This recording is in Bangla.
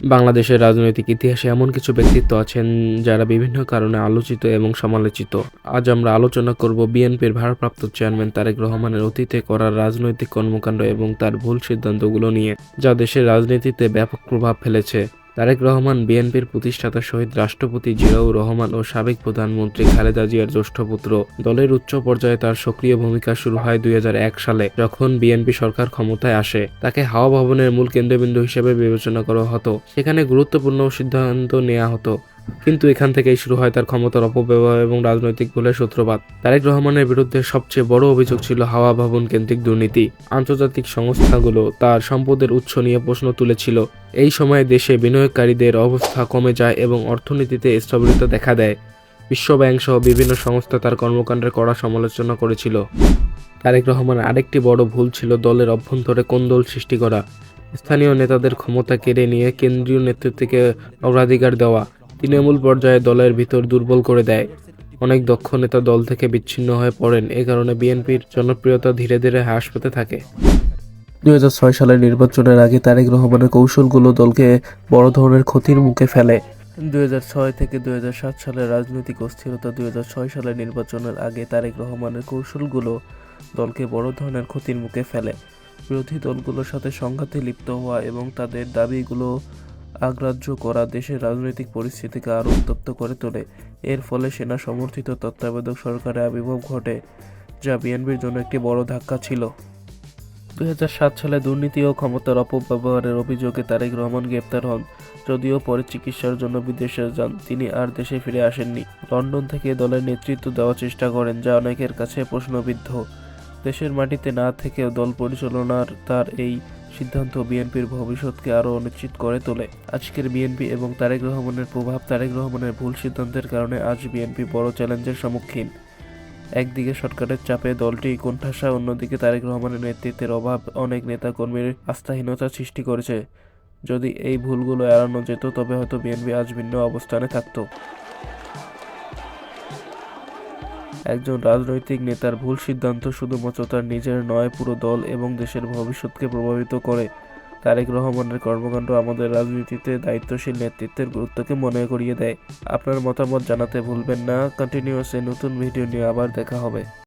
বাংলাদেশের রাজনৈতিক ইতিহাসে এমন কিছু ব্যক্তিত্ব আছেন যারা বিভিন্ন কারণে আলোচিত এবং সমালোচিত। আজ আমরা আলোচনা করব বিএনপির ভারপ্রাপ্ত চেয়ারম্যান তারেক রহমানের অতীতে করা রাজনৈতিক কর্মকাণ্ড এবং তার ভুল সিদ্ধান্তগুলো নিয়ে, যা দেশের রাজনীতিতে ব্যাপক প্রভাব ফেলেছে। তারেক রহমান, বিএনপির প্রতিষ্ঠাতা শহীদ রাষ্ট্রপতি জিয়াউর রহমান ও সাবেক প্রধানমন্ত্রী খালেদা জিয়ার জ্যেষ্ঠ পুত্র। দলের উচ্চ পর্যায়ে তার সক্রিয় ভূমিকা শুরু হয় দুই হাজার এক সালে, যখন বিএনপি সরকার ক্ষমতায় আসে। তাকে হাওয়া ভবনের মূল কেন্দ্রবিন্দু হিসেবে বিবেচনা করা হতো। সেখানে গুরুত্বপূর্ণ সিদ্ধান্ত নেওয়া হতো। কিন্তু এখান থেকেই শুরু হয় তার ক্ষমতার অপব্যবহার এবং রাজনৈতিক ভুলের সূত্রপাত। তারেক রহমানের বিরুদ্ধে সবচেয়ে বড় অভিযোগ ছিল হাওয়া ভবন কেন্দ্রিক দুর্নীতি। আন্তর্জাতিক সংস্থাগুলো তার সম্পদের উৎস নিয়ে প্রশ্ন তুলেছিল। এই সময়ে দেশে বিনিয়োগকারীদের অবস্থা কমে যায় এবং অর্থনীতিতে স্থবিরতা দেখা দেয়। বিশ্বব্যাংক সহ বিভিন্ন সংস্থা তার কর্মকাণ্ডের কড়া সমালোচনা করেছিল। তারেক রহমানের আরেকটি বড় ভুল ছিল দলের অভ্যন্তরে কোন্দল সৃষ্টি করা। স্থানীয় নেতাদের ক্ষমতা কেড়ে নিয়ে কেন্দ্রীয় নেতৃত্বকে অগ্রাধিকার দেওয়া। তৃণমূল পর্যায়ে দলের ভিতর দুর্বল করে দেয়। অনেক দক্ষ নেতা দল থেকে বিচ্ছিন্ন হয়ে পড়েন। এ কারণে বিএনপির জনপ্রিয়তা ধীরে ধীরে হ্রাস পেতে থাকে। দুই সালের নির্বাচনের আগে তারেক রহমানের কৌশলগুলো দলকে বড় ধরনের ক্ষতির মুখে ফেলে। দুই থেকে দুই সালের রাজনৈতিক অস্থিরতা দুই হাজার ছয় সালের নির্বাচনের আগে তারেক রহমানের কৌশলগুলো দলকে বড় ধরনের ক্ষতির মুখে ফেলে। বিরোধী দলগুলোর সাথে সংঘাতে লিপ্ত হওয়া এবং তাদের দাবিগুলো আগ্রাহ্য করা দেশের রাজনৈতিক পরিস্থিতিকে আরও উত্তপ্ত করে তোলে। এর ফলে সেনা সমর্থিত তত্ত্বাবধায়ক সরকারের আবির্ভাব ঘটে, যা বিএনপির জন্য একটি বড় ধাক্কা ছিল। দুই হাজার সাত সালে দুর্নীতি ও ক্ষমতার অপব্যবহারের অভিযোগে তারেক রহমান গ্রেপ্তার হন। যদিও পরে চিকিৎসার জন্য বিদেশে যান, তিনি আর দেশে ফিরে আসেননি। লন্ডন থেকে দলের নেতৃত্ব দেওয়ার চেষ্টা করেন, যা অনেকের কাছে প্রশ্নবিদ্ধ। দেশের মাটিতে না থেকেও দল পরিচালনার তার এই সিদ্ধান্ত বিএনপির ভবিষ্যৎকে আরও অনিশ্চিত করে তোলে। আজকের বিএনপি এবং তারেক রহমানের প্রভাব তারেক রহমানের ভুল সিদ্ধান্তের কারণে আজ বিএনপি বড় চ্যালেঞ্জের সম্মুখীন। একদিকে সরকারের চাপে দলটি কোণঠাসা, অন্যদিকে তারেক রহমানের নেতৃত্বের অভাব অনেক নেতাকর্মীর আস্থাহীনতা সৃষ্টি করেছে। যদি এই ভুলগুলো এড়ানো যেত, তবে হয়তো বিএনপি আজ ভিন্ন অবস্থানে থাকতো। একজন রাজনৈতিক নেতার ভুল সিদ্ধান্ত শুধুমাত্র তার নিজের নয়, পুরো দল এবং দেশের ভবিষ্যৎকে প্রভাবিত করে। তারেক রহমানের কর্মকাণ্ড আমাদের রাজনীতিতে দায়িত্বশীল নেতৃত্বের গুরুত্বকে মনে করিয়ে দেয়। আপনার মতামত জানাতে ভুলবেন না। কন্টিনিউসে নতুন ভিডিও নিয়ে আবার দেখা হবে।